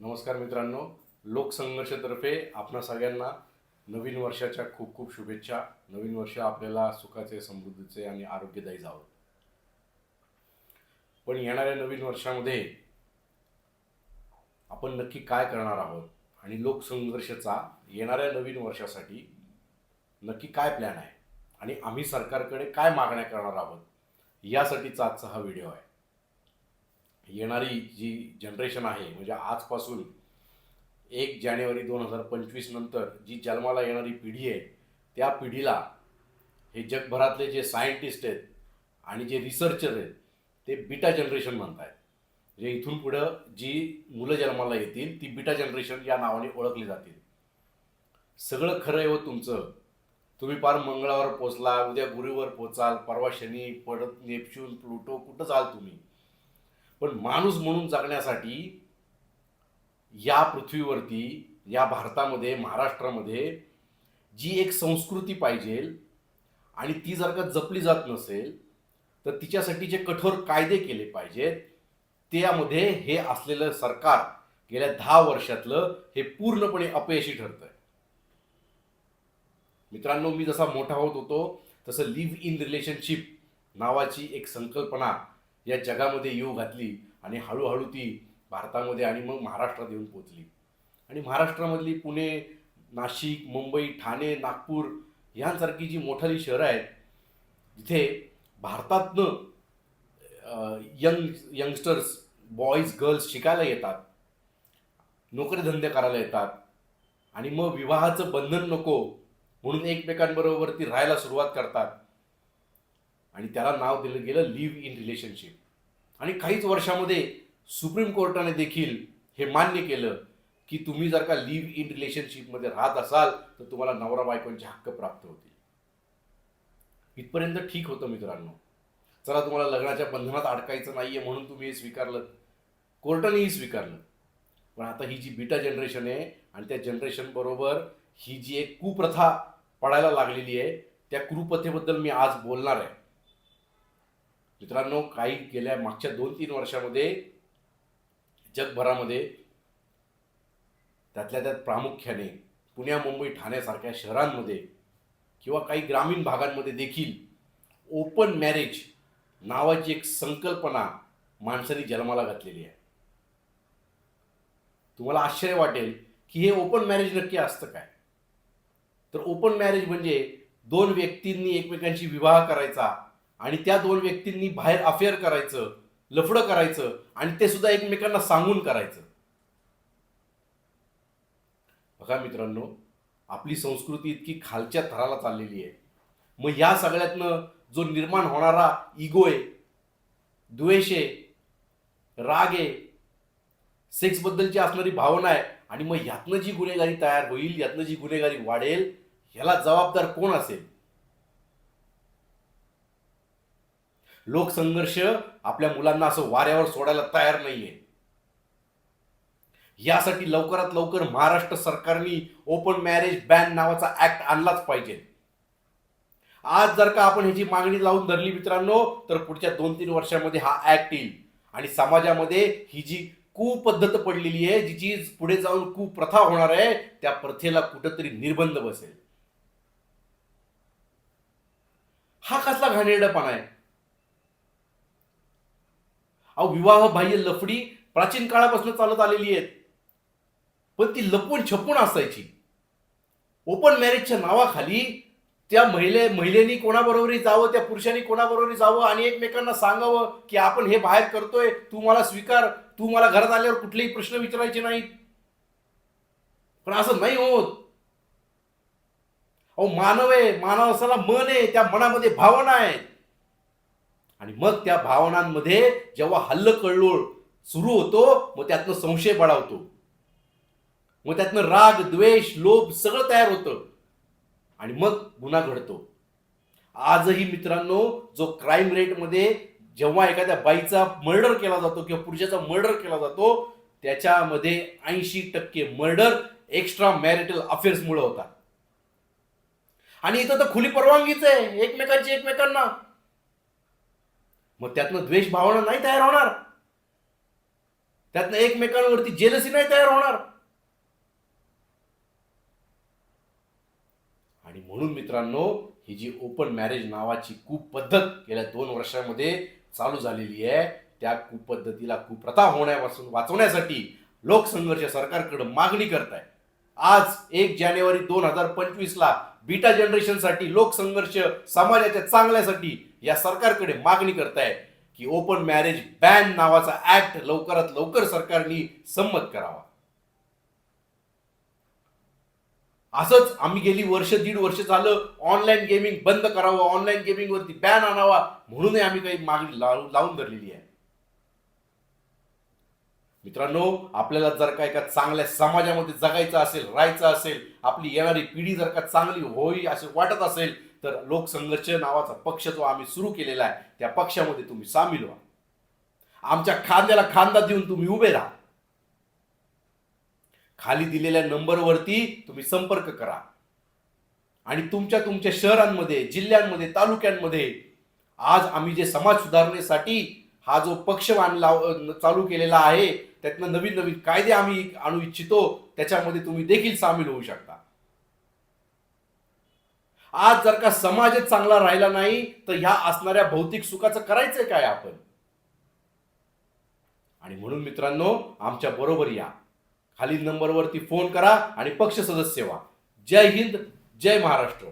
नमस्कार मित्रांनो लोकसंघर्षतर्फे आपणा सगळ्यांना नवीन वर्षाच्या खूप खूप शुभेच्छा. नवीन वर्ष आपल्याला सुखाचे समृद्धीचे आणि आरोग्यदायी जावं. पण येणाऱ्या नवीन वर्षामध्ये आपण नक्की काय करणार आहोत आणि लोकसंघर्षचा येणाऱ्या नवीन वर्षासाठी नक्की काय प्लॅन आहे आणि आम्ही सरकारकडे काय मागण्या करणार आहोत यासाठीचा आजचा हा व्हिडिओ आहे. येणारी जी जनरेशन आहे म्हणजे आजपासून एक जानेवारी दोन हजार पंचवीस नंतर जी जन्माला येणारी पिढी आहे त्या पिढीला हे जगभरातले जे सायंटिस्ट आहेत आणि जे रिसर्चर आहेत ते बिटा जनरेशन म्हणत आहेत म्हणजे इथून पुढं जी मुलं जन्माला येतील ती बिटा जनरेशन या नावाने ओळखली जातील. सगळं खरं आहे हो तुमचं. तुम्ही पार मंगळावर पोचला उद्या गुरुवर पोचाल परवा शनी पडत नेपच्यून प्लुटो कुठं जाल तुम्ही? पण माणूस म्हणून जगण्यासाठी या पृथ्वीवरती या भारतामध्ये महाराष्ट्रामध्ये जी एक संस्कृती पाहिजे आणि ती जर का जपली जात नसेल तर तिच्यासाठी जे कठोर कायदे केले पाहिजेत त्यामध्ये हे असलेलं सरकार गेल्या दहा वर्षातलं हे पूर्णपणे अपयशी ठरतंय. मित्रांनो मी जसा मोठा होत होतो तसं लिव्ह इन रिलेशनशिप नावाची एक संकल्पना या जगामध्ये येऊ घातली आणि हळूहळू ती भारतामध्ये आणि मग महाराष्ट्रात येऊन पोचली आणि महाराष्ट्रामधली पुणे नाशिक मुंबई ठाणे नागपूर ह्यांसारखी जी मोठाली शहरं आहेत जिथे भारतातनं यंग यंगस्टर्स बॉईज गर्ल्स शिकायला येतात नोकरीधंदे करायला येतात आणि मग विवाहाचं बंधन नको म्हणून एकमेकांबरोबर ती राहायला सुरुवात करतात. आणि त्याला नाव दिलं गेलं लिव्ह इन रिलेशनशिप. आणि काहीच वर्षामध्ये सुप्रीम कोर्टाने देखील हे मान्य केलं की तुम्ही जर का लिव्ह इन रिलेशनशिपमध्ये राहत असाल तर तुम्हाला नवरा बायकोंचे हक्क प्राप्त होतील. इथपर्यंत ठीक होतं मित्रांनो. चला तुम्हाला लग्नाच्या बंधनात अडकायचं नाहीये म्हणून तुम्ही हे स्वीकारलं. कोर्टानेही स्वीकारलं. पण आता ही जी बिटा जनरेशन आहे आणि त्या जनरेशन बरोबर ही जी एक कुप्रथा पडायला लागलेली आहे त्या कुप्रथेबद्दल मी आज बोलणार आहे. मित्रांनो काही गेल्या मागच्या दोन तीन वर्षामध्ये जगभरामध्ये त्यातल्या त्यात प्रामुख्याने पुण्या मुंबई ठाण्यासारख्या शहरांमध्ये किंवा काही ग्रामीण भागांमध्ये देखील ओपन मॅरेज नावाची एक संकल्पना माणसाने जन्माला घातलेली आहे. तुम्हाला आश्चर्य वाटेल की हे ओपन मॅरेज नक्की असतं काय? तर ओपन मॅरेज म्हणजे दोन व्यक्तींनी एकमेकांशी विवाह करायचा आणि त्या दोन व्यक्तींनी बाहेर अफेअर करायचं लफडं करायचं आणि ते सुद्धा एकमेकांना सांगून करायचं. बघा मित्रांनो आपली संस्कृती इतकी खालच्या थराला चाललेली आहे. मग या सगळ्यातनं जो निर्माण होणारा इगो आहे द्वेष आहे राग आहे सेक्सबद्दलची असणारी भावना आहे आणि मग यातनं जी गुन्हेगारी तयार होईल यातनं जी गुन्हेगारी वाढेल ह्याला जबाबदार कोण असेल? लोकसंघर्ष आपल्या मुलांना असं वाऱ्यावर सोडायला तयार नाहीये. यासाठी लवकरात लवकर महाराष्ट्र सरकारने ओपन मॅरेज बॅन नावाचा ऍक्ट आणलाच पाहिजे. आज जर का आपण ह्याची मागणी लावून धरली मित्रांनो तर पुढच्या दोन तीन वर्षामध्ये हा ऍक्ट येईल. आणि समाजामध्ये ही जी कुपद्धत पडलेली आहे जिची पुढे जाऊन कुप्रथा होणार आहे त्या प्रथेला कुठंतरी निर्बंध बसेल. हा कसला घाणेरडापणा आहे. अहो विवाह बाह्य लफडी प्राचीन काळापासून चालत आलेली आहेत. पण ती लपून छपून असायची. ओपन मॅरेजच्या नावाखाली त्या महिले महिलेनी कोणाबरोबरही जावं त्या पुरुषांनी कोणाबरोबरही जावं आणि एकमेकांना सांगावं की आपण हे बाहेर करतोय तू मला स्वीकार तू मला घरात आल्यावर कुठलेही प्रश्न विचारायचे नाहीत. पण असं नाही होत. अहो मानव आहे मानवाला मन आहे त्या मनामध्ये भावना आहेत. आणि मग त्या भावनांमध्ये जेव्हा हल्ल कळलोळ सुरू होतो मग त्यातनं संशय बळावतो मग त्यातनं राग द्वेष लोभ सगळं तयार होतं. आणि मग गुन्हा घडतो. आजही मित्रांनो जो क्राईम रेटमध्ये जेव्हा एखाद्या बाईचा मर्डर केला जातो किंवा पुरुषाचा मर्डर केला जातो त्याच्यामध्ये ऐंशी टक्के मर्डर एक्स्ट्रा मॅरिटल अफेअर्समुळे होतात. आणि इथं तर खुली परवानगीच आहे. एकमेकांची एकमेकांना. मग त्यातनं द्वेष भावना नाही तयार होणार. त्यातनं एकमेकांवरती जेलसी नाही तयार होणार. आणि म्हणून मित्रांनो ही जी ओपन मॅरेज नावाची कुपद्धत गेल्या दोन वर्षामध्ये चालू झालेली आहे त्या कुपद्धतीला कुप्रथा होण्यापासून वाचवण्यासाठी लोकसंघर्ष सरकारकडे मागणी करत आहे आज एक जानेवारी दोन हजार पंचवीसला बीटा जनरेशनसाठी लोकसंघर्ष समाजाच्या चांगल्यासाठी या सरकारकडे मागणी करताय की ओपन मॅरेज बॅन नावाचा ऍक्ट लवकरात लवकर सरकारने संमत करावा. असंच आम्ही गेली वर्ष दीड वर्ष झालं ऑनलाईन गेमिंग बंद करावं ऑनलाईन गेमिंग वरती बॅन आणावा म्हणूनही आम्ही काही मागणी लावून लावून धरलेली आहे. मित्रांनो आपल्याला जर का एका चांगल्या समाजामध्ये जगायचं असेल राहायचं असेल आपली येणारी पिढी जर का चांगली होई असे वाटत असेल तर लोकसंघर्ष नावाचा पक्ष जो आम्ही सुरू केलेला आहे त्या पक्षामध्ये तुम्ही सामील व्हा. आमच्या खांद्याला खांदा देऊन तुम्ही उभे राहा. खाली दिलेल्या नंबरवरती तुम्ही संपर्क करा. आणि तुमच्या तुमच्या शहरांमध्ये जिल्ह्यांमध्ये तालुक्यांमध्ये आज आम्ही जे समाज सुधारणेसाठी हा जो पक्ष लाव चालू केलेला आहे त्यातनं नवीन नवीन कायदे आम्ही आणू इच्छितो त्याच्यामध्ये तुम्ही देखील सामील होऊ शकता. आज जर का समाजच चांगला राहिला नाही तर ह्या असणाऱ्या भौतिक सुखाचं करायचंय काय आपण? आणि म्हणून मित्रांनो आमच्या बरोबर या. खालील नंबरवरती फोन करा आणि पक्ष सदस्य व्हा. जय हिंद जय महाराष्ट्र.